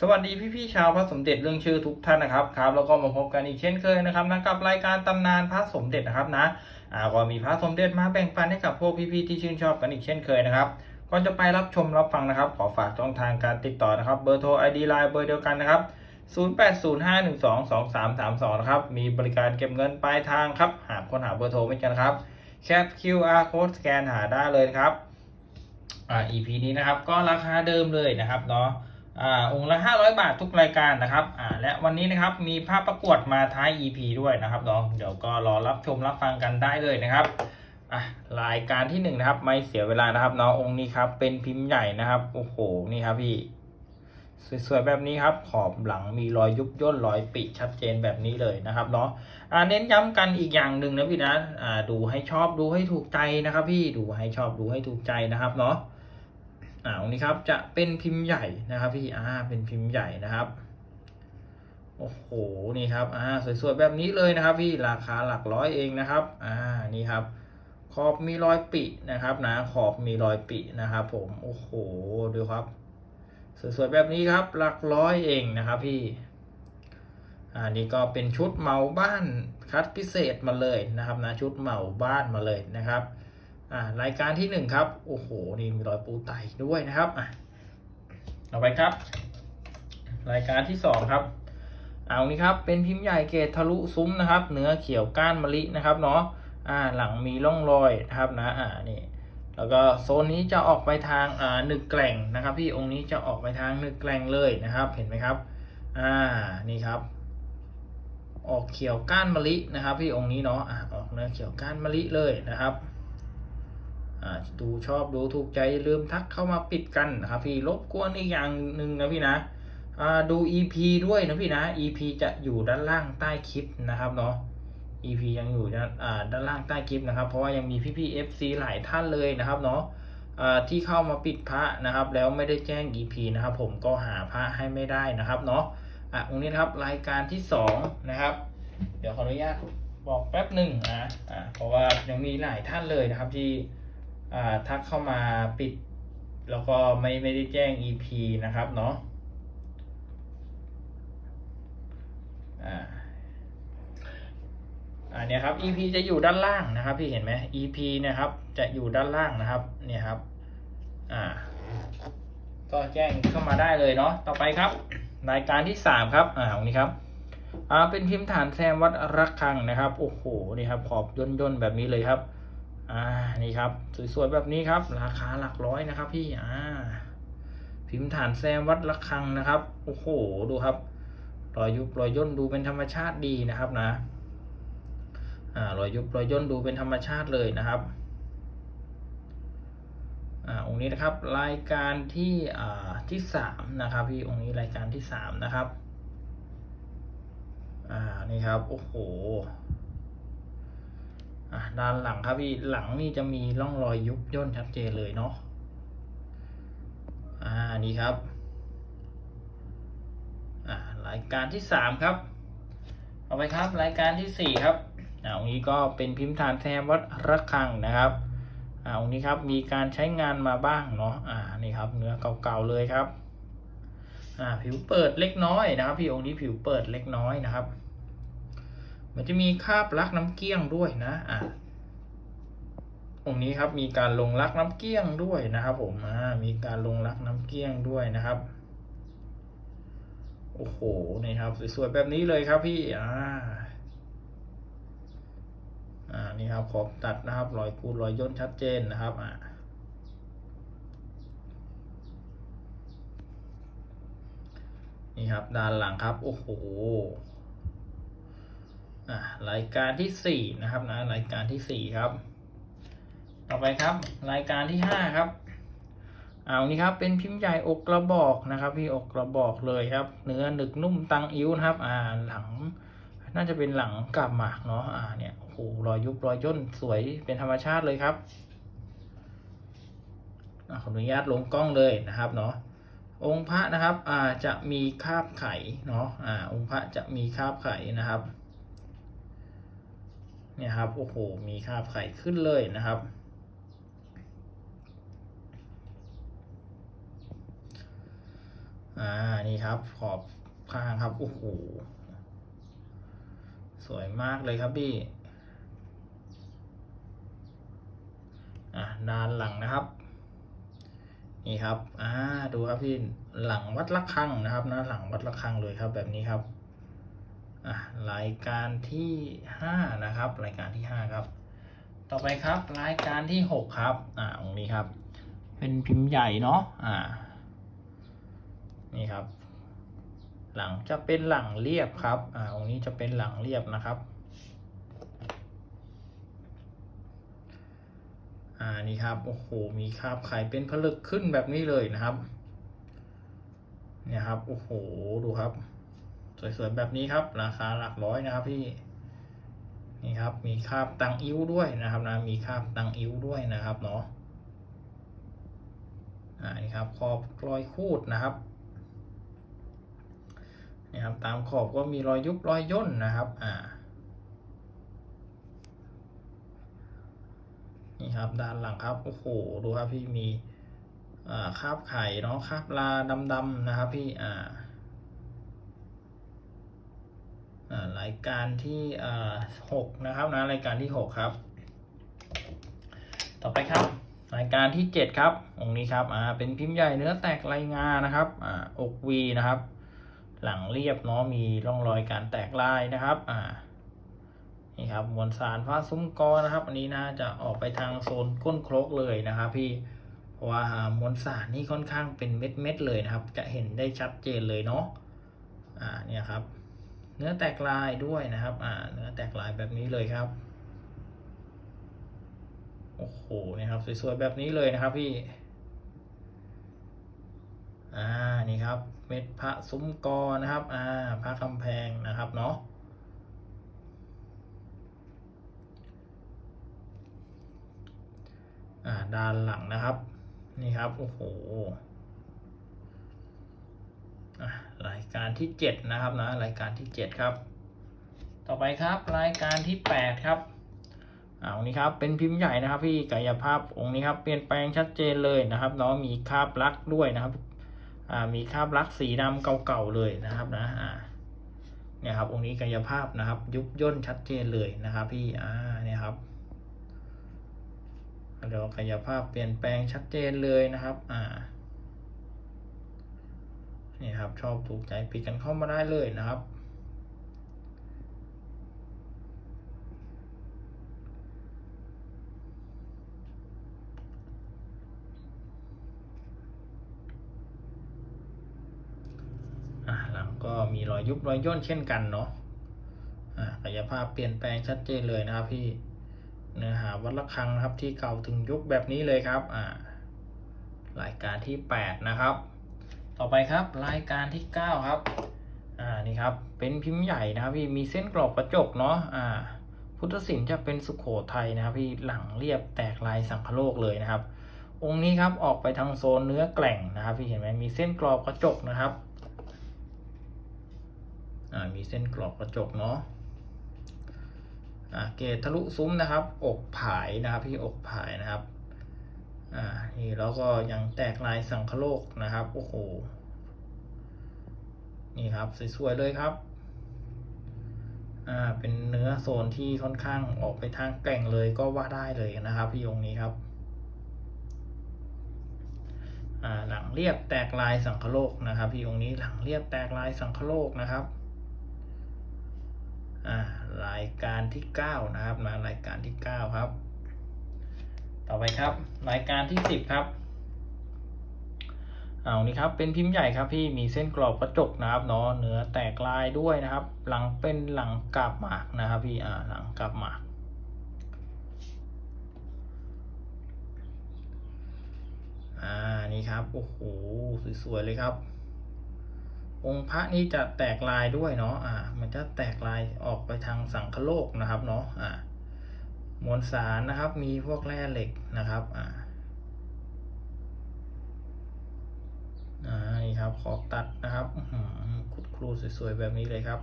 สวัสดีพี่ๆชาวพระสมเด็จเรื่องชื่อทุกท่านนะครับครับแล้วก็มาพบกันอีกเช่นเคยนะครับนะกับรายการตำนานพระสมเด็จนะครับนะอ่าก็มีพระสมเด็จมาแบ่งปันให้กับพวกพี่ๆที่ชื่นชอบกันอีกเช่นเคยนะครับก่อนจะไปรับชมรับฟังนะครับ ขอฝากช่องทางการติดต่อนะครับเบอร์โทร ID ไลน์เบอร์เดียวกันนะครับ0805122332นะครับมีบริการเก็บเงินปลายทางครับหากคนหาเบอร์โทรไม่เจอนะครับแคป QR code สแกนหาได้เลยครับอ่า EP นี้นะครับก็ราคาเดิมเลยนะครับเนาะ อองค์ละ 500 บาททุกรายการนะครับอ่าและวันนี้นะครับมีภาพประกวดมาท้าย EP ด้วยนะครับน้องเดี๋ยวก็รอรับชมรับฟังกันได้เลยนะครับอะรายการที่หนึ่งนะครับไม่เสียเวลานะครับน้ององค์นี้ครับเป็นพิมพ์ใหญ่นะครับโอ้โหนี่ครับพี่สวยๆแบบนี้ครับ ขอบหลังมีรอยยุบย่นรอยปิชัดเจนแบบนี้เลยนะครับเนาะอ่าเน้นย้ำกันอีกอย่างหนึ่งนะพี่นะอ่าดูให้ชอบดูให้ถูกใจนะครับ พี่ดูให้ชอบดูให้ถูกใจนะครับเนาะ อ่าตรงนี้ครับจะเป็นพิมพ์ใหญ่นะครับพี่อ่าเป็นพิมพ์ใหญ่นะครับโอ้โหนี่ครับอ่าสวยๆแบบนี้เลยนะครับ พี่ราคาหลักร้อยเองนะครับอ่านี่ครับ ขอบมีรอยปินะครับนะขอบมีรอยปินะครับ ผมโอ้โหดูครับ สวยๆแบบนี้ครับหลักร้อยเองนะครับ พี่อ่านี่ก็เป็นชุดเหมาบ้านคัดพิเศษมาเลยนะครับนะชุดเหมาบ้านมาเลยนะครับ อ่ารายการที่หนึ่งครับ โอ้โห นี่มีรอยปูไตด้วยนะครับอะต่อไปครับ รายการที่สองครับเอานี้ครับ เป็นพิมพ์ใหญ่เกตทะลุซุ้มนะครับ เนื้อเขียวก้านมะลินะครับเนาะอ่าหลังมีร่องรอยนะครับนะอ่านี่แล้วก็โซนนี้จะออกไปทางอ่าหนึกแกล่งนะครับพี่องค์นี้จะออกไปทางหนึกแกล่งเลยนะครับ เห็นไหมครับอ่านี่ครับ ออกเขียวก้านมะลินะครับ พี่องค์นี้เนาะอ่าออกเนื้อเขียวก้านมะลิเลยนะครับ ดูชอบดูถูกใจอย่าลืมทักเข้ามาปิดกันนะครับพี่รบกวนอีกอย่างหนึ่งนะพี่นะดู EP ด้วยนะพี่นะ EP จะอยู่ด้านล่างใต้คลิปนะครับเนาะ EP ยังอยู่ด้านล่างใต้คลิปนะครับ เพราะว่ายังมีพี่ๆ FC หลายท่านเลยนะครับเนาะที่เข้ามาปิดพระนะครับ แล้วไม่ได้แจ้ง EP นะครับผมก็หาพระให้ไม่ได้นะครับเนาะอะตรงนี้นะครับรายการที่สองนะครับ เดี๋ยวขออนุญาตบอกแป๊บหนึ่งนะอ่าเพราะว่ายังมีหลายท่านเลยนะครับที่ ทักเข้ามาปิด แล้วก็ไม่ไม่ได้แจ้ง EP นะครับเนาะอ่าอันเนี้ยครับ EP จะอยู่ด้านล่างนะครับ พี่เห็นไหม EP เนะครับ จะอยู่ด้านล่างนะครับ เนี่ยครับ อ่า ก็แจ้งเข้ามาได้เลยเนาะ ต่อไปครับ รายการที่สามครับ อ่าตรงนี้ครับ อ่า เป็นพิมพ์ฐานแซมวัดระฆังนะครับ โอ้โห นี่ครับ ขอบย่นย่นๆแบบนี้เลยครับ อ่านี่ครับ สวยๆแบบนี้ครับ ราคาหลักร้อยนะครับ พี่อ่าพิมพ์ฐานแซมวัดระฆังนะครับโอ้โหดูครับรอยยุบรอยย่นดูเป็นธรรมชาติดีนะครับนะอ่ารอยยุบรอยย่นดูเป็นธรรมชาติเลยนะครับอ่าองค์นี้นะครับรายการที่อ่าที่สามนะครับพี่องค์นี้รายการที่สามนะครับอ่านี่ครับโอ้โห อะด้านหลังครับพี่หลังนี่จะมีร่องรอยยุบย่นชัดเจนเลยเนาะอ่านี่ครับอ่ารายการที่สามครับเอาไปครับรายการที่สี่ครับอ่าตรงนี้ก็เป็นพิมพ์ฐานแทมวัดระฆังนะครับอ่าตรงนี้ครับมีการใช้งานมาบ้างเนาะอ่านี่ครับเนื้อเก่าๆเลยครับอ่าผิวเปิดเล็กน้อยนะครับ พี่องค์นี้ผิวเปิดเล็กน้อยนะครับ มันจะมีคาบลักน้ำเกี้ยงด้วยนะอะองนี้ครับมีการลงลักน้ำเกี้ยงด้วยนะครับ ผมอ่ามีการลงลักน้ำเกี้ยงด้วยนะครับโอ้โหนี่ครับสวยๆแบบนี้เลยครับพี่อ่าอ่านี่ครับขอบตัดนะครับรอยกูดรอยย่นชัดเจนนะครับอ่านี่ครับด้านหลังครับ โอ้โห อ่ารายการที่สี่นะครับนะรายการที่สี่ครับ ต่อไปครับ รายการที่ห้าครับเอานี้ครับเป็นพิมพ์ใหญ่อกกระบอกนะครับพี่อกกระบอกเลยครับ เนื้อหนึกนุ่มตังอิ้วนะครับ อ่าหลัง น่าจะเป็นหลังกาบหมากเนาะอ่าเนี่ยโอ้โหรอยยุบรอยย่นสวยเป็นธรรมชาติเลยครับอขออนุญาตลงกล้องเลยนะครับเนาะองค์พระนะครับอ่าจะมีคาบไข่เนาะอ่าองค์พระจะมีคาบไข่นะครับ เนี่ยครับ โอ้โห มีคาบไข่ขึ้นเลยนะครับ อ่า นี่ครับ ขอบข้างครับ โอ้โห สวยมากเลยครับพี่อ่าด้านหลังนะครับ นี่ครับ อ่า ดูครับพี่ หลังวัดระฆังนะครับนะ หลังวัดระฆังเลยครับ แบบนี้ครับ รายการที่ห้านะครับ รายการที่ห้าครับ ต่อไปครับรายการที่หกครับอ่าตรงนี้ครับ เป็นพิมพ์ใหญ่เนาะอ่านี่ครับ หลังจะเป็นหลังเรียบครับอ่าตรงนี้จะเป็นหลังเรียบนะครับอ่านี่ครับโอ้โหมีคราบไข่เป็นผลึกขึ้นแบบนี้เลยนะครับ เนี่ยครับโอ้โหดูครับ สวยๆแบบนี้ครับ ราคาหลักร้อยนะครับพี่นี่ครับ มีคาบตังอิ้วด้วยนะครับนะ มีคาบตังอิ้วด้วยนะครับเนาะอ่านี่ครับ ขอบรอยคูดนะครับนี่ครับ ตามขอบก็มีรอยยุบรอยย่นนะครับ อ่า นี่ครับ ด้านหลังครับ โอ้โห ดูครับพี่ มี อ่า คาบไข่เนาะ คาบลาดำๆนะครับพี่ อ่า อ่า รายการที่หกนะครับนะรายการที่หกครับ ต่อไปครับ รายการที่เจ็ดครับองค์นี้ครับอ่าเป็นพิมพ์ใหญ่เนื้อแตกลายงานะครับอ่าอกวีนะครับ หลังเรียบเนาะมีร่องรอยการแตกลายนะครับอ่านี่ครับมวลสารผ้าซุ้มกอนะครับ อันนี้น่าจะออกไปทางโซนก้นโครกเลยนะครับ พี่เพราะว่ามวลสารนี่ค่อนข้างเป็นเม็ดเม็ดๆเลยนะครับ จะเห็นได้ชัดเจนเลยเนาะอ่าเนี่ยครับ เนื้อแตกลายด้วยนะครับ อ่า เนื้อแตกลายแบบนี้เลยครับ โอ้โหนี่ครับสวยๆแบบนี้เลยนะครับพี่ อ่า นี่ครับ เม็ดพระซุ้มกอนะครับ อ่า พระคำแพงนะครับเนาะ อ่า ด้านหลังนะครับ นี่ครับ โอ้โห รายการที่เจ็ดนะครับนะรายการที่เจ็ดครับ ต่อไปครับรายการที่แปดครับอ่าองนี้ครับเป็นพิมพ์ใหญ่นะครับ พี่กายภาพองค์นี้ครับเปลี่ยนแปลงชัดเจนเลยนะครับเนาะมีคราบลักด้วยนะครับอ่ามีคราบลักสีดำเก่าๆเลยนะครับนะอ่าเนี่ยครับองค์นี้กายภาพนะครับ ยุบย่นชัดเจนเลยนะครับ พี่อ่าเนี่ยครับเดี๋ยวกายภาพเปลี่ยนแปลงชัดเจนเลยนะครับ อ่า นี่ครับ ชอบถูกใจปิดกันเข้ามาได้เลยนะครับอ่าหลังก็มีรอยยุบรอยย่นเช่นกันเนาะอ่ากายภาพเปลี่ยนแปลงชัดเจนเลยนะครับพี่เนื้อหาวัดระฆังนะครับที่เก่าถึงยุคแบบนี้เลยครับ อ่า รายการที่แปดนะครับ ต่อไปครับรายการที่เก้าครับ อ่า นี่ครับ เป็นพิมพ์ใหญ่นะครับพี่ มีเส้นกรอบกระจกเนาะ อ่า พุทธศิลป์จะเป็นสุโขทัยนะครับพี่ หลังเรียบแตกลายสังคโลกเลยนะครับ องค์นี้ครับ ออกไปทางโซนเนื้อแกล่งนะครับ พี่เห็นไหมมีเส้นกรอบกระจกนะครับ อ่า มีเส้นกรอบกระจกเนาะ อ่า เกตทะลุซุ้มนะครับ อกผายนะครับพี่ อกผายนะครับ อ่านี่แล้วก็ยังแตกลายสังคโลกนะครับ โอ้โห นี่ครับสวยๆเลยครับ อ่า เป็นเนื้อโซนที่ค่อนข้างออกไปทางแกร่งเลยก็ว่าได้เลยนะครับ พี่องนี้ครับอ่าหลังเรียบแตกลายสังคโลกนะครับ พี่องค์นี้หลังเรียบแตกลายสังคโลกนะครับอ่ารายการที่เก้านะครับมารายการที่เก้าครับ ต่อไปครับ รายการที่สิบครับเอานี่ครับเป็นพิมพ์ใหญ่ครับพี่มีเส้นกรอบกระจกนะครับเนาะเนื้อแตกลายด้วยนะครับ หลังเป็นหลังกาบหมากนะครับพี่อ่าหลังกาบหมากอ่านี่ครับโอ้โหสวยๆเลยครับ องค์พระนี่จะแตกลายด้วยเนาะอ่า มันจะแตกลายออกไปทางสังคโลกนะครับเนาะอ่า มวลสารนะครับ มีพวกแร่เหล็กนะครับอ่าอ่านี่ครับขอบตัดนะครับอื้อหือคุดครูสวยๆแบบนี้เลยครับ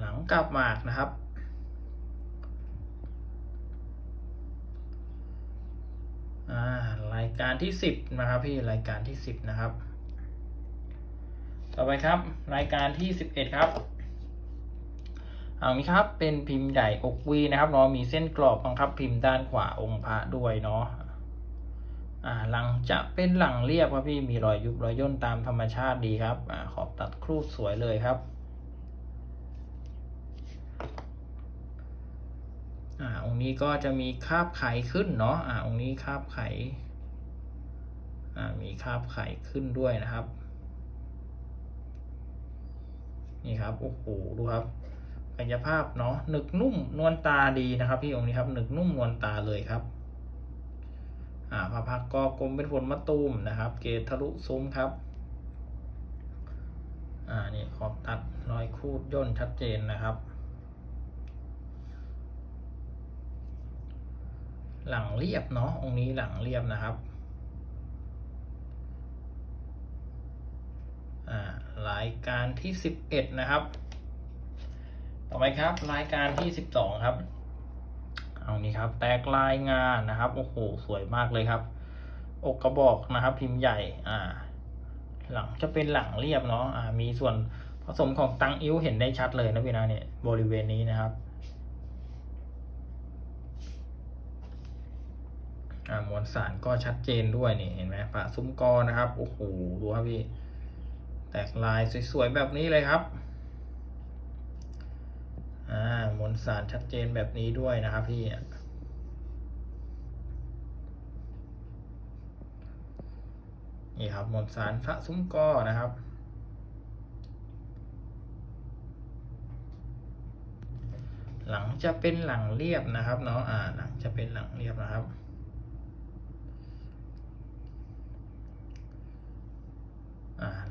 หลังกลับหมากนะครับ รายการที่สิบนะครับพี่รายการที่สิบนะครับ ต่อไปครับ รายการที่สิบเอ็ดครับเอานี้ครับ เป็นพิมพ์ใหญ่อกวีนะครับเนาะมีเส้นกรอบบังคับพิมพ์ด้านขวาองค์พระด้วยเนาะอ่าหลังจะเป็นหลังเรียบครับพี่มีรอยยุบรอยย่นตามธรรมชาติดีครับอ่าขอบตัดครูดสวยเลยครับอ่าองค์นี้ก็จะมีคาบไขขึ้นเนาะอ่าองค์นี้คาบไขอ่ามีคาบไขขึ้นด้วยนะครับ นี่ครับโอ้โหดูครับกายภาพเนาะหนึกนุ่มนวลตาดีนะครับ พี่องค์นี้ครับหนึกนุ่มนวลตาเลยครับอ่าพระพักก็กลมเป็นผลมะตูมนะครับ เกตทะลุซุ้มครับอ่านี่ขอบตัดรอยคูดย่นชัดเจนนะครับ หลังเรียบเนาะองค์นี้หลังเรียบนะครับ อ่า รายการที่สิบเอ็ดนะครับ ต่อไปครับรายการที่สิบสองครับ เอานี้ครับ แตกลายงานนะครับ โอ้โห สวยมากเลยครับ อกกระบอกนะครับ พิมพ์ใหญ่ อ่า หลังจะเป็นหลังเรียบเนาะ อ่า มีส่วนผสมของตังอิ้วเห็นได้ชัดเลยนะพี่นะเนี่ย บริเวณนี้นะครับ อ่ามวลสารก็ชัดเจนด้วยนี่เห็นไหมพระซุ้มกอนะครับ โอ้โห ดูครับพี่ ตกลายสวยๆแบบนี้เลยครับอ่ามวลสารชัดเจนแบบนี้ด้วยนะครับพี่นี่ครับมวลสารพระซุ้มกอนะครับหลังจะเป็นหลังเรียบนะครับเนาะ อ่า หลังจะเป็นหลังเรียบนะครับ อ่า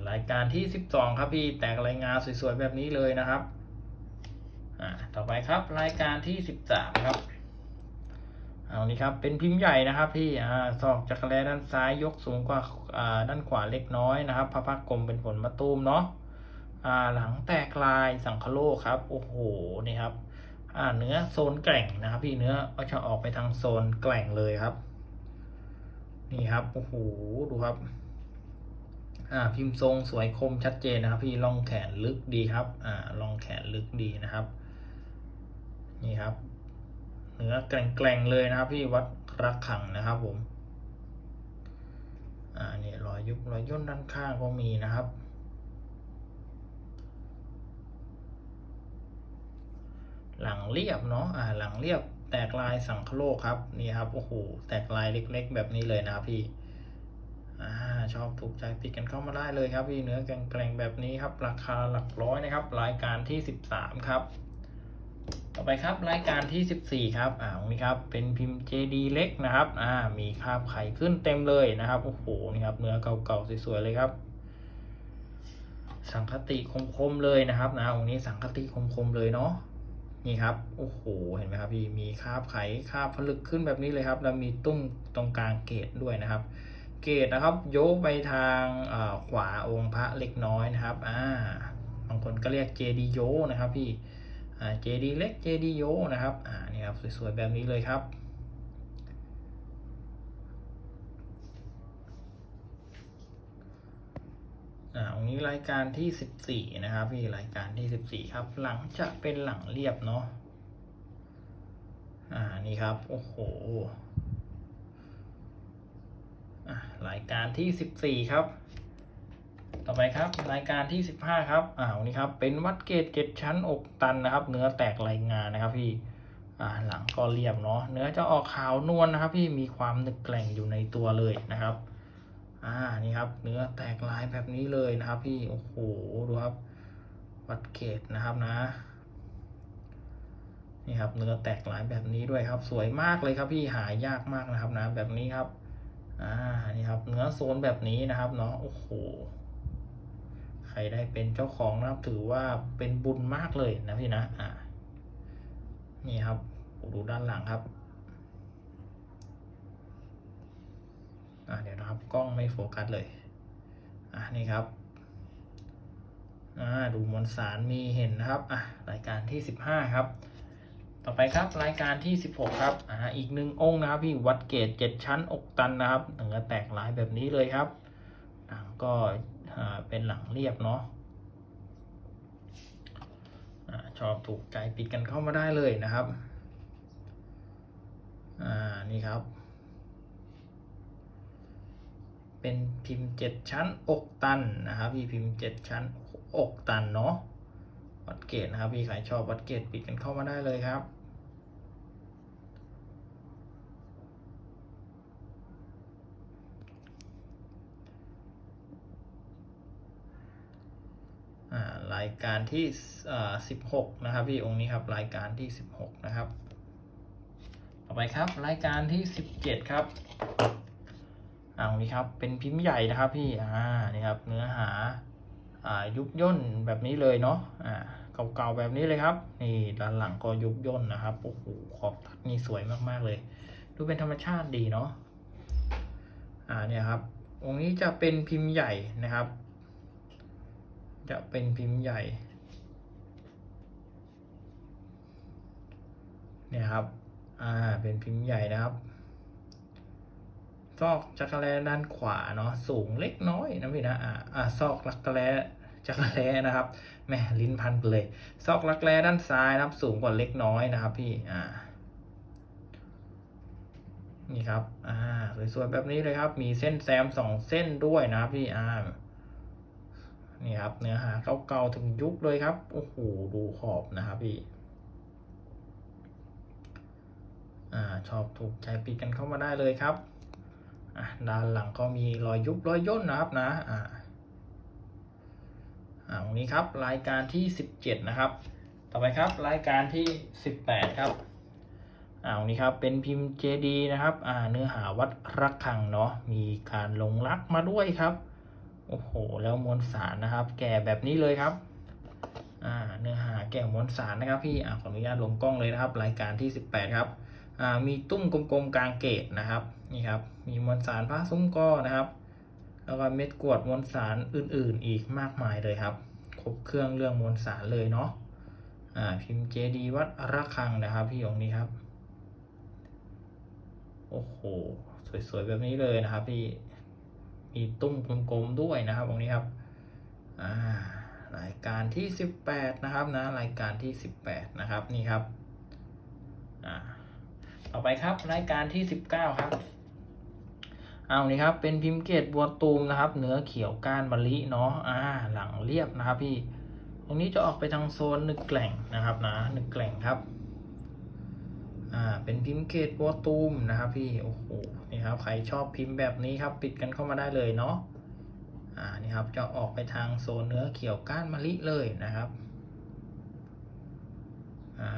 รายการที่สิบสองครับพี่แตกรายงานสวยๆแบบนี้เลยนะครับต่อไปครับรายการที่สิบสามครับเอานี้ครับเป็นพิมพ์ใหญ่นะครับพี่ศอกจักรแลด้านซ้ายยกสูงกว่าาด้านขวาเล็กน้อยนะครับพระพักกลมเป็นผลมะตูมเนาะหลังแตกลายสังคโลกครับโอ้โหนี่ครับเนื้อโซนแกร่งนะครับ พี่เนื้อก็จะออกไปทางโซนแกร่งเลยครับ นี่ครับโอ้โหดูครับ อ่าพิมพ์ทรงสวยคมชัดเจนนะครับ พี่ลองแขนลึกดีครับอ่าลองแขนลึกดีนะครับ นี่ครับ เนื้อแกร่งๆเลยนะครับ พี่วัดรักขังนะครับผมอ่านี่รอยยุบรอยย่นด้านข้างก็มีนะครับหลังเรียบเนาะ อ่า หลังเรียบแตกลายสังคโลกครับ นี่ครับ โอ้โห แตกลายเล็ก ๆ แบบนี้เลยนะครับพี่ อ่าชอบถูกใจติดกันเข้ามาได้เลยครับพี่เนื้อแกร่งแบบนี้ครับ ราคาหลักร้อยนะครับ รายการที่สิบสามครับ ต่อไปครับรายการที่สิบสี่ครับอ่าตรงนี้ครับเป็นพิมพ์ JD เล็กนะครับอ่ามีคราบไข่ขึ้นเต็มเลยนะครับโอ้โหนี่ครับเนื้อเก่าๆสวยๆเลยครับสังคติคมๆเลยนะครับนะตรงนี้สังคติคมๆเลยเนาะนี่ครับโอ้โหเห็นไหมครับพี่มีคราบไขคราบผลึกขึ้นแบบนี้เลยครับ แล้วมีตุ้มตรงกลางเกตด้วยนะครับ เกตนะครับโยกไปทางขวาองค์พระเล็กน้อยนะครับอ่าบางคนก็เรียกเจดีโยนะครับพี่เจดีเล็กเจดีโยนะครับอ่านี่ครับสวยๆแบบนี้เลยครับอ่าตรงนี้รายการที่สิบสี่นะครับพี่รายการที่สิบสี่ครับ หลังจะเป็นหลังเรียบเนาะอ่านี่ครับ โอ้โห รายการที่สิบสี่ครับ ต่อไปครับ รายการที่สิบห้าครับอ่าวันนี้ครับ เป็นวัดเกตเจ็ดชั้นอกตันนะครับ เนื้อแตกรายงานนะครับพี่อ่าหลังก็เรียบเนาะเนื้อจะออกขาวนวลนะครับ พี่มีความหนึกแกร่งอยู่ในตัวเลยนะครับอ่านี่ครับ เนื้อแตกลายแบบนี้เลยนะครับ พี่โอ้โหดูครับ วัดเกตนะครับนะนี่ครับเนื้อแตกลายแบบนี้ด้วยครับ สวยมากเลยครับพี่หายากมากนะครับนะแบบนี้ครับ อ่านี่ครับเนื้อโซนแบบนี้นะครับเนาะโอ้โหใครได้เป็นเจ้าของนะครับถือว่าเป็นบุญมากเลยนะพี่นะอ่านี่ครับดูด้านหลังครับอ่าเดี๋ยวนะครับกล้องไม่โฟกัสเลยอ่านี่ครับอ่าดูมวลสารมีเห็นนะครับอะรายการที่สิบห้าครับ ต่อไปครับรายการที่ 16 ครับอ่าอีกหนึ่งองค์นะครับพี่วัดเกตเจ็ดชั้นอกตันนะครับเนื้อแตกลายแบบนี้เลยครับหลังก็อ่าเป็นหลังเรียบเนาะอ่าชอบถูกใจปิดกันเข้ามาได้เลยนะครับอ่านี่ครับ เป็นพิมพ์เจ็ดชั้นอกตันนะครับพี่พิมพ์เจ็ดชั้นอกตันเนาะวัดเกตนะครับพี่ใครชอบวัดเกตปิดกันเข้ามาได้เลยครับ รายการที่สิบหกนะครับพี่องค์นี้ครับรายการที่สิบหกนะครับ ต่อไปครับรายการที่สิบเจ็ดครับอ่าองค์นี้ครับเป็นพิมพ์ใหญ่นะครับพี่อ่านี่ครับเนื้อหาอ่ายุบย่นแบบนี้เลยเนาะอ่าเก่าๆแบบนี้เลยครับ นี่ด้านหลังก็ยุบย่นนะครับโอ้โหขอบตัดนี่สวยมากๆเลย ดูเป็นธรรมชาติดีเนาะอ่าเนี่ยครับองค์นี้จะเป็นพิมพ์ใหญ่นะครับ จะเป็นพิมพ์ใหญ่เนี่ยครับ อ่า เป็นพิมพ์ใหญ่นะครับ ซอกจักรแลด้านขวาเนาะ สูงเล็กน้อยนะพี่นะ อ่าอ่าซอกรักแร้จักรแลนะครับแม่ลิ้นพันไปเลย ซอกรักแร้ด้านซ้ายนะครับ สูงกว่าเล็กน้อยนะครับ พี่ อ่า นี่ครับ อ่าสวยๆแบบนี้เลยครับ มีเส้นแซมสองเส้นด้วยนะครับพี่ อ่า นี่ครับ เนื้อหาเก่าๆถึงยุคเลยครับ โอ้โห ดูขอบนะครับพี่อ่าชอบถูกใจปิดกันเข้ามาได้เลยครับอะด้านหลังก็มีรอยยุบรอยย่นนะครับนะอ่าอ่าตรงนี้ครับรายการที่สิบเจ็ดนะครับ ต่อไปครับรายการที่สิบแปดครับอ่าตรงนี้ครับเป็นพิมพ์เจดีนะครับอ่าเนื้อหาวัดระฆังเนาะมีการลงรักมาด้วยครับ โอ้โห แล้วมวลสารนะครับ แก่แบบนี้เลยครับ อ่า เนื้อหาแก่มวลสารนะครับ พี่อ่าขออนุญาตลงกล้องเลยนะครับ รายการที่ 18 ครับ อ่า มีตุ้มกลมๆกลางเกตนะครับ นี่ครับ มีมวลสารผ้าซุ้มก้อนะครับ แล้วก็เม็ดกวดมวลสารอื่นๆ อีกมากมายเลยครับ ครบเครื่องเรื่องมวลสารเลยเนาะ อ่า พิมพ์เจดีวัดระฆังนะครับ พี่องค์นี้ครับ โอ้โห สวยๆแบบนี้เลยนะครับพี่ มีตุ้มกลมๆด้วยนะครับตรงนี้ครับรายการที่สิบแปดนะครับนะรายการที่สิบแปดนะครับนี่ครับต่อไปครับรายการที่สิบเก้าครับเอานี่ครับเป็นพิมพ์เกตบัวตูมนะครับเนื้อเขียวก้านมะลิเนาะอ่าหลังเรียบนะครับพี่ตรงนี้จะออกไปทางโซนหนึกแกล่งนะครับนะหนึกแกล่งครับ อ่าเป็นพิมพ์เกตบัวตูมนะครับพี่โอ้โหนี่ครับใครชอบพิมพ์แบบนี้ครับปิดกันเข้ามาได้เลยเนาะอ่านี่ครับจะออกไปทางโซนเนื้อเขียวก้านมะลิเลยนะครับอ่า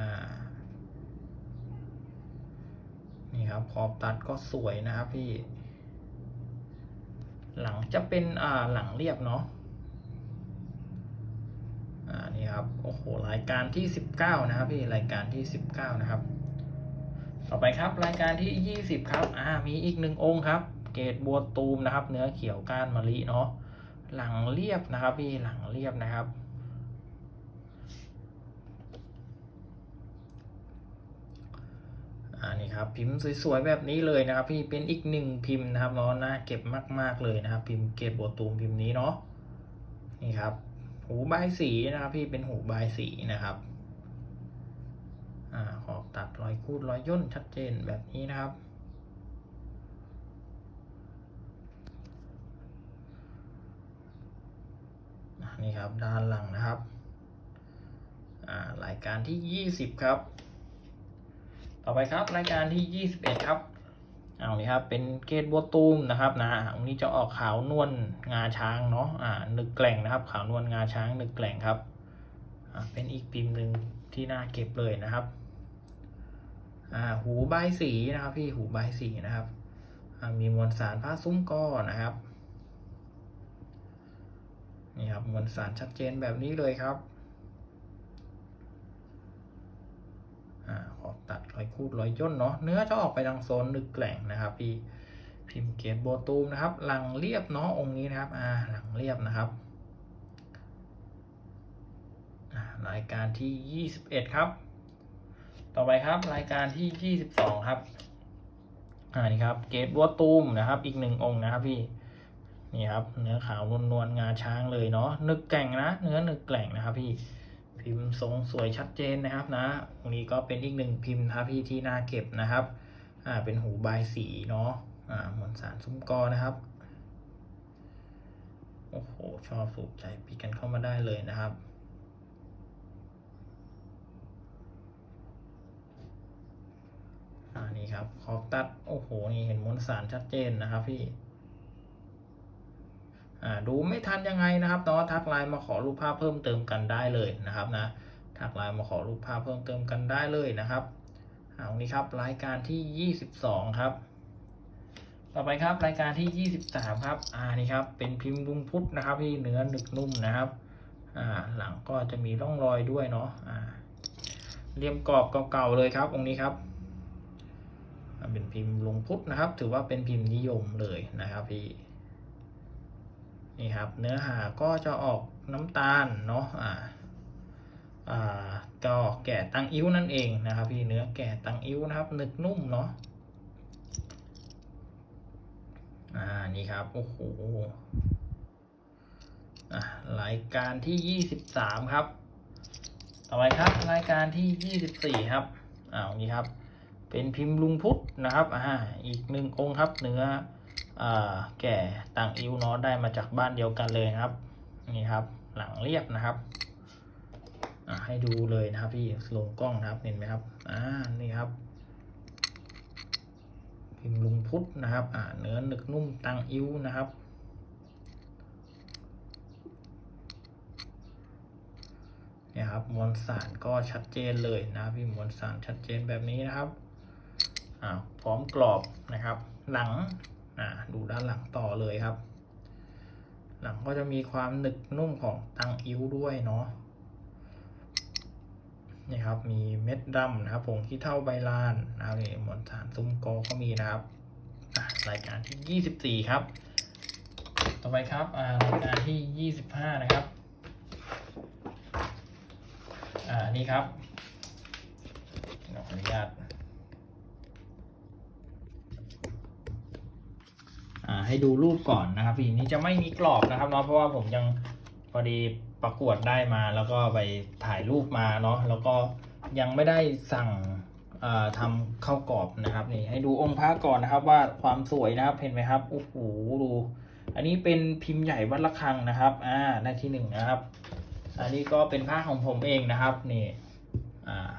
นี่ครับขอบตัดก็สวยนะครับพี่ หลังจะเป็นอ่าหลังเรียบเนาะอ่านี่ครับโอ้โหรายการที่สิบเก้านะครับพี่รายการที่สิบเก้านะครับ ต่อไปครับรายการที่ยี่สิบครับ อ่า มีอีกหนึ่งองค์ครับ เกตบัวตูมนะครับ เนื้อเขียวก้านมะลิเนาะ หลังเรียบนะครับพี่ หลังเรียบนะครับอ่านี่ครับพิมพ์สวยๆแบบนี้เลยนะครับ พี่ เป็นอีกหนึ่งพิมพ์นะครับเนาะน่าเก็บมาก ๆเลยนะครับ พิมพ์เกตบัวตูมพิมพ์นี้เนาะ นี่ครับ หูใบสีนะครับ พี่ เป็นหูใบสีนะครับ อ่า ขอ ตัดรอยคูดรอยย่นชัดเจนแบบนี้นะครับ นี่ครับด้านหลังนะครับรายการที่ยี่สิบครับ ต่อไปครับรายการที่ยี่สิบเอ็ดครับเอานี่ครับเป็นเกตบัวตูมนะครับนะอันนี้จะออกขาวนวลงาช้างเนาะอ่านึกแกล่งนะครับ ขาวนวลงาช้างนึกแกล่งครับอ่าเป็นอีกพิมพ์หนึ่งที่น่าเก็บเลยนะครับ หูใบสีนะครับ พี่หูใบสีนะครับ มีมวลสารผ้าซุ้มก้อนะครับนี่ครับมวลสารชัดเจนแบบนี้เลยครับอขอตัดรอยคูดรอยย่นเนาะเนื้อจะออกไปทางโซนนึกแกล่งนะครับ พี่พิมพ์เกตโบตูมนะครับ หลังเรียบเนาะองค์นี้นะครับอ่าหลังเรียบนะครับรายการที่ยี่สิบเอ็ดครับ ต่อไปครับรายการที่ยี่สิบสองครับอ่านี่ครับ เกตวัวตูมนะครับ อีกหนึ่งองค์นะครับพี่นี่ครับ เนื้อขาวนวลงาช้างเลยเนาะนึกแกร่งนะ เนื้อนึกแกร่งนะครับ พี่พิมพ์ทรงสวยชัดเจนนะครับนะตรงนี้ก็เป็นอีกหนึ่งพิมพ์นะครับพี่ที่น่าเก็บนะครับ อ่าเป็นหูบายสีเนาะอ่ามวลสารซุ้มกอนะครับโอ้โหชอบสูบใจปีกันเข้ามาได้เลยนะครับ อ่านี่ครับขอบตัดโอ้โหนี่เห็นมวลสารชัดเจนนะครับพี่อ่าดูไม่ทันยังไงนะครับเนาะทักไลน์มาขอรูปภาพเพิ่มเติมกันได้เลยนะครับนะทักไลน์มาขอรูปภาพเพิ่มเติมกันได้เลยนะครับเอานี้ครับรายการที่ 22 ครับ ต่อไปครับรายการที่ 23 ครับอ่านี่ครับเป็นพิมพ์ลุงพุทธนะครับที่เนื้อหนึกนุ่มนะครับอ่าหลังก็จะมีร่องรอยด้วยเนาะอ่าเรียมกรอบเก่าๆเลยครับองค์นี้ครับ เป็นพิมพ์ลงพุทธนะครับ ถือว่าเป็นพิมพ์นิยมเลยนะครับพี่นี่ครับเนื้อหาก็จะออกน้ำตาลเนาะอ่าอ่าก็แก่ตังอิ้วนั่นเองนะครับ พี่เนื้อแก่ตังอิ้วนะครับหนึกนุ่มเนาะอ่านี่ครับโอ้โหอะรายการที่ยี่สิบสามครับ ต่อไปครับรายการที่ยี่สิบสี่ครับอ้าวนี่ครับ เป็นพิมพ์ลุงพุทธนะครับอ่าอีกหนึ่งองค์ครับเนื้ออ่าแก่ต่างอิวเนาะได้มาจากบ้านเดียวกันเลยครับนี่ครับหลังเรียบนะครับอ่าให้ดูเลยนะครับพี่ลงกล้องนะครับเห็นไหมครับอ่านี่ครับ พิมพ์ลุงพุทธนะครับอ่าเนื้อหนึกนุ่มตังอิวนะครับนี่ครับมวลสารก็ชัดเจนเลยนะพี่มวลสารชัดเจนแบบนี้นะครับ พร้อมกรอบนะครับ หลังดูด้านหลังต่อเลยครับ หลังก็จะมีความหนึกนุ่มของตังอิ้วด้วยเนาะนี่ครับมีเม็ดดำนะครับผงขี้เท่าใบลานนะครับนี่มวลสารซุ้มกอก็มีนะครับรายการที่ 24 ครับ ต่อไปครับรายการที่ 25 นะครับอ่านี่ครับขออนุญาต อ่า ให้ดูรูปก่อนนะครับพี่นี่จะไม่มีกรอบนะครับเนาะเพราะว่าผมยังพอดีประกวดได้มาแล้วก็ไปถ่ายรูปมาเนาะแล้วก็ยังไม่ได้สั่งทำข้าวกรอบนะครับนี่ให้ดูองค์พระก่อนนะครับว่าความสวยนะครับเห็นไหมครับโอ้โหดู อันนี้เป็นพิมพ์ใหญ่วัดระฆังนะครับอ่าหน้าที่หนึ่งนะครับ อันนี้ก็เป็นผ้าของผมเองนะครับนี่อ่า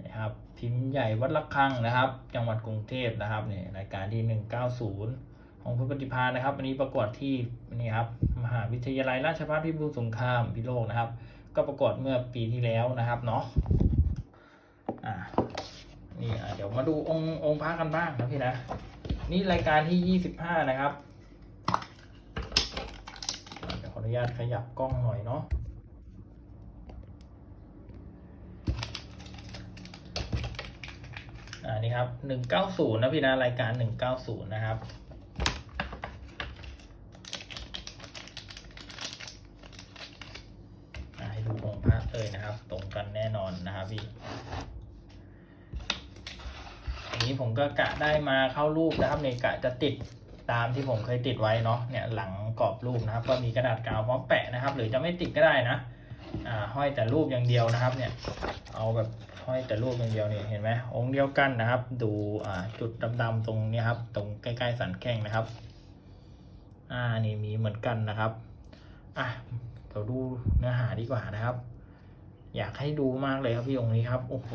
นี่ครับ พิมใหญ่วัดระฆังนะครับ จังหวัดกรุงเทพนะครับนี่รายการที่หนึ่งเก้าศูนย์ของคุณปฏิภาณนะครับอันนี้ประกวดที่นี่ครับมหาวิทยาลัยราชภัฏพิบูลสงครามพิโลกนะครับ ก็ประกวดเมื่อปีที่แล้วนะครับเนาะอ่านี่เดี๋ยวมาดูองค์องค์พระกันบ้างนะพี่นะ นี่รายการที่ยี่สิบห้านะครับเดี๋ยวขออนุญาตขยับกล้องหน่อยเนาะ อ่านี่ครับหนึ่งเก้าศูนย์นะพี่นะรายการหนึ่งเก้าศูนย์นะครับให้ดูองค์พระเลยนะครับ ตรงกันแน่นอนนะครับพี่อันนี้ผมก็กะได้มาเข้ารูปนะครับในกะจะติดตามที่ผมเคยติดไว้เนาะเนี่ยหลังกรอบรูปนะครับ ก็มีกระดาษกาวพร้อมแปะนะครับ หรือจะไม่ติดก็ได้นะอ่าห้อยแต่รูปอย่างเดียวนะครับ เนี่ย เอาแบบ ห้อยแต่รูปอย่างเดียวเนี่ยเห็นไหมองค์เดียวกันนะครับ ดูอ่าจุดดำๆตรงนี้ครับ ตรงใกล้ๆสันแข้งนะครับ อ่านี่มีเหมือนกันนะครับอะเดี๋ยวดูเนื้อหาดีกว่านะครับ อยากให้ดูมากเลยครับพี่องค์นี้ครับโอ้โห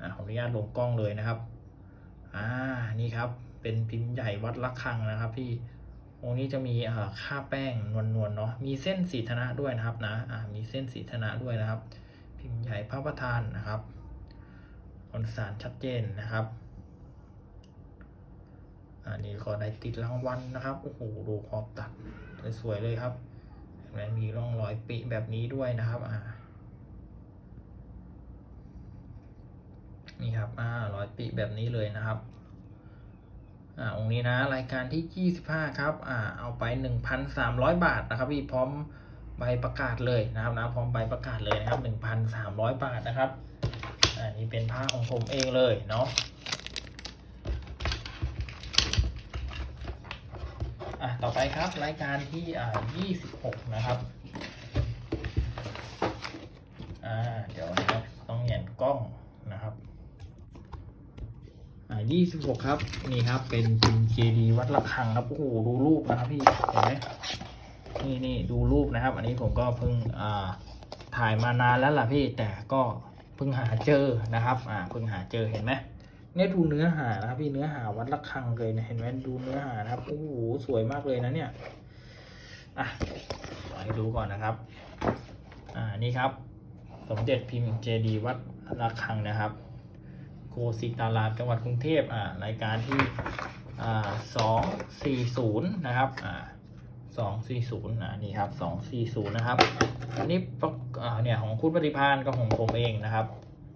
อ่าขออนุญาตลงกล้องเลยนะครับ อ่านี่ครับ เป็นพิมพ์ใหญ่วัดระฆังนะครับพี่องค์นี้จะมีอ่อค่าแป้งนวลๆเนาะมีเส้นสีธนะด้วยนะครับนะอ่ามีเส้นสีธนะด้วยนะครับ พิมพ์ใหญ่พระประธานนะครับคอนสารชัดเจนนะครับ อันนี้ก็ได้ติดรางวัลนะครับ โอ้โห ดูขอบตัดสวยๆเลยครับเห็นไหมมีร่องรอยปิแบบนี้ด้วยนะครับ อ่า นี่ครับ อ่ารอยปิแบบนี้เลยนะครับ อ่า องค์นี้นะ รายการที่ 25 ครับ อ่า เอาไป 1,300 บาทนะครับพี่พร้อม ใบประกาศเลยนะครับนะพร้อมใบประกาศเลยนะครับ 1,300 บาทนะครับอันนี้เป็นผ้าของผมเองเลยเนาะอะต่อไปครับรายการที่อ่า26 นะครับอ่าเดี๋ยวนะครับต้องเห็นกล้องนะครับอ่า26 ครับ นี่ครับเป็นพิมพ์เจดีวัดระฆังครับโอ้โหดูรูปนะครับพี่เห็นไหม นี่นี่ดูรูปนะครับ อันนี้ผมก็เพิ่งถ่ายมานานแล้วล่ะพี่แต่ก็เพิ่งหาเจอนะครับอ่าเพิ่งหาเจอเห็นไหมเนี่ยดูเนื้อหานะครับพี่เนื้อหาวัดระฆังเลยนะเห็นไหมดูเนื้อหานะครับโอ้โหสวยมากเลยนะเนี่ยอะขอให้ดูก่อนนะครับอ่านี่ครับ สมเด็จพิมพ์เจดีวัดระฆังนะครับ โกสิตารามจังหวัดกรุงเทพอ่ารายการที่อ่าสองสี่ศูนย์นะครับอ่า สองสี่ศูนย์นะนี่ครับสองสี่ศูนย์นะครับ อันนี้ปรเนี่ยของคุณปฏิพานกับของผมเองนะครับ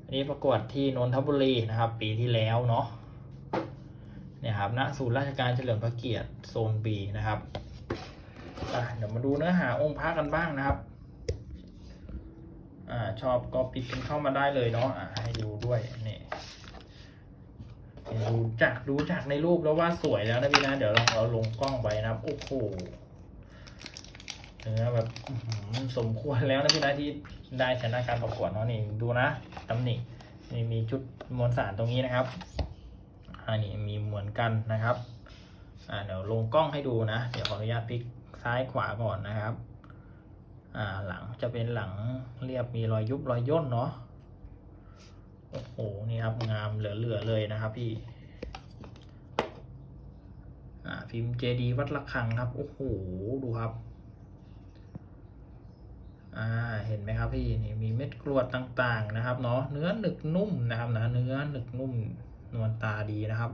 อันนี้ประกวดที่นนทบุรีนะครับ ปีที่แล้วเนาะเนี่ยครับณศูนย์ราชการเฉลิมพระเกียรติโซนบีนะครับเดี๋ยวมาดูเนื้อหาองค์พระกันบ้างนะครับอชอบก็ปิดกันเข้ามาได้เลยเนาะอ่าให้ดูด้วยนี่ดูจากดูจากในรูปแล้วว่าสวยแล้วนะพี่นะ เดี๋ยวเราเราลงกล้องไปนะครับ โอ้โห เนื้อแบบสมควรแล้วนะพี่นะที่ได้ชนะการประกวดเนาะนี่ดูนะตำหนินี่มีจุดมวลสารตรงนี้นะครับอันนี้มีเหมือนกันนะครับอ่าเดี๋ยวลงกล้องให้ดูนะ เดี๋ยวขออนุญาตพลิกซ้ายขวาก่อนนะครับอ่าหลังจะเป็นหลังเรียบมีรอยยุบรอยย่นเนาะโอ้โหนี่ครับงามเหลือๆเลยนะครับพี่อ่าพิมพ์เจดีวัดระฆังครับ โอ้โห ดูครับ อ่าเห็นไหมครับพี่นี่มีเม็ดกรวดต่างๆนะครับเนาะเนื้อหนึกนุ่มนะครับนะเนื้อหนึกนุ่มนวลตาดีนะครับ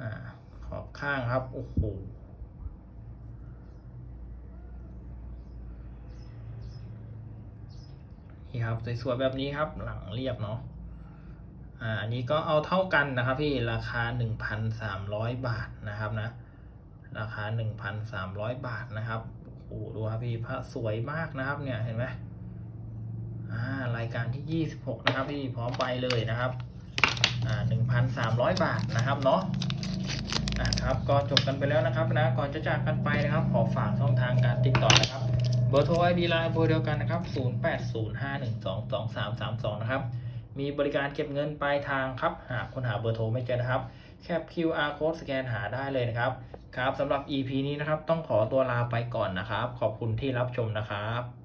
อ่าขอบข้างครับโอ้โหนี่ครับสวยๆแบบนี้ครับหลังเรียบเนาะอ่าอันนี้ก็เอาเท่ากันนะครับพี่ราคา 1,300 บาทนะครับนะ ราคา 1,300 บาทนะครับโอ้ดูครับพี่พระสวยมากนะครับเนี่ยเห็นไหมอ่ารายการที่ 26 นะครับพี่พร้อมไปเลยนะครับอ่า1,300 บาทนะครับเนาะอะครับก็จบกันไปแล้วนะครับนะก่อนจะจากกันไปนะครับขอฝากช่องทางการติดต่อนะครับเบอร์โทรไอดีไลน์เบอร์เดียวกันนะครับ 0805122332 นะครับ มีบริการเก็บเงินปลายทางครับ หากคนหาเบอร์โทรไม่เจอนะครับ แคป QR code สแกนหาได้เลยนะครับ ครับสำหรับ EP นี้นะครับ ต้องขอตัวลาไปก่อนนะครับ ขอบคุณที่รับชมนะครับ